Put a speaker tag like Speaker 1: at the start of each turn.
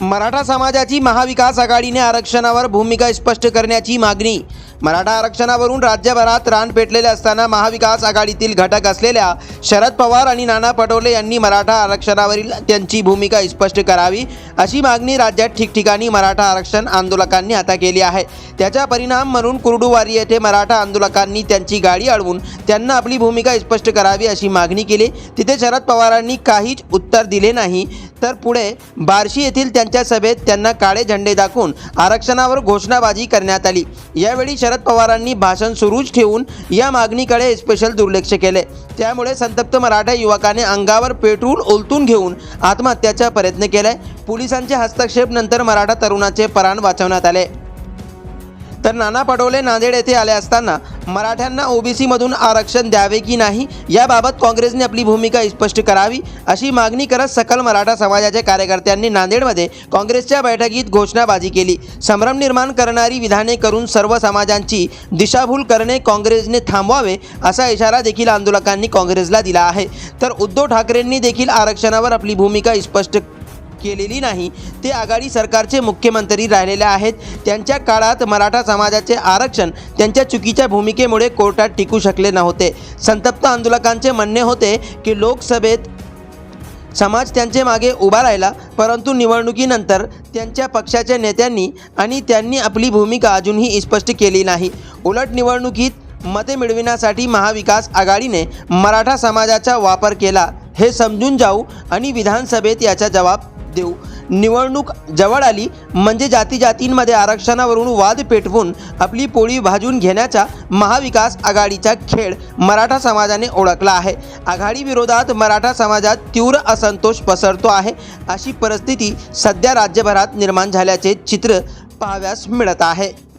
Speaker 1: मराठा समाजाची महाविकास आघाडीने आरक्षणावर भूमिका स्पष्ट करण्याची मागणी. मराठा आरक्षणावरून राज्यभरात रान पेटलेले असताना महाविकास आघाडीतील घटक असलेल्या शरद पवार आणि नाना पटोले यांनी मराठा आरक्षणावरील त्यांची भूमिका स्पष्ट करावी अशी मागणी राज्यात ठिकठिकाणी मराठा आरक्षण आंदोलकांनी आता केली आहे. त्याचा परिणाम म्हणून कुर्डुवारी येथे मराठा आंदोलकांनी त्यांची गाडी अडवून त्यांना आपली भूमिका स्पष्ट करावी अशी मागणी केली. तिथे शरद पवारांनी काहीच उत्तर दिले नाही. तर पुढे बार्शी येथील त्यांच्या सभेत त्यांना काळे झेंडे दाखवून आरक्षणावर घोषणाबाजी करण्यात आली. यावेळी शरद पवारांनी भाषण सुरूच ठेवून या मागणीकडे स्पेशल दुर्लक्ष केले. त्यामुळे संतप्त मराठा युवकाने अंगावर पेट्रोल ओलतून घेऊन आत्महत्याचा प्रयत्न केलाय. पोलिसांच्या हस्तक्षेप नंतर मराठा तरुणाचे प्राण वाचवण्यात आले. तर नाना पटोले नांदेड येथे आले असताना मराठ्यांना ओबीसीमधून आरक्षण द्यावे की नाही याबाबत काँग्रेसने आपली भूमिका स्पष्ट करावी अशी मागणी करत सकल मराठा समाजाच्या कार्यकर्त्यांनी नांदेडमध्ये काँग्रेसच्या बैठकीत घोषणाबाजी केली. संभ्रम निर्माण करणारी विधाने करून सर्व समाजांची दिशाभूल करणे काँग्रेसने थांबवावे असा इशारा देखील आंदोलकांनी काँग्रेसला दिला आहे. तर उद्धव ठाकरेंनी देखील आरक्षणावर आपली भूमिका स्पष्ट केलेली नाही. ते आघाडी सरकारचे मुख्यमंत्री राहिलेले आहेत. त्यांच्या काळात मराठा समाजाचे आरक्षण त्यांच्या चुकीच्या भूमिकेमुळे कोर्टात टिकू शकले नव्हते. संतप्त आंदोलकांचे म्हणणे होते की लोकसभेत समाज त्यांचे मागे उभा राहिला परंतु निवडणुकीनंतर त्यांच्या पक्षाच्या नेत्यांनी आणि त्यांनी आपली भूमिका अजूनही स्पष्ट केली नाही. उलट निवडणुकीत मते मिळविण्यासाठी महाविकास आघाडीने मराठा समाजाचा वापर केला. हे समजून जाऊ आणि विधानसभेत याचा जबाब देऊ. निवडणूक जवळ आली म्हणजे जाती जातींमध्ये आरक्षणावरून वाद पेटवून आपली पोळी भाजून घेण्याचा महाविकास आघाडीचा खेळ मराठा समाजाने ओळखला आहे. आघाडीविरोधात मराठा समाजात तीव्र असंतोष पसरतो आहे. अशी परिस्थिती सध्या राज्यभरात निर्माण झाल्याचे चित्र पाहाव्यास मिळत आहे.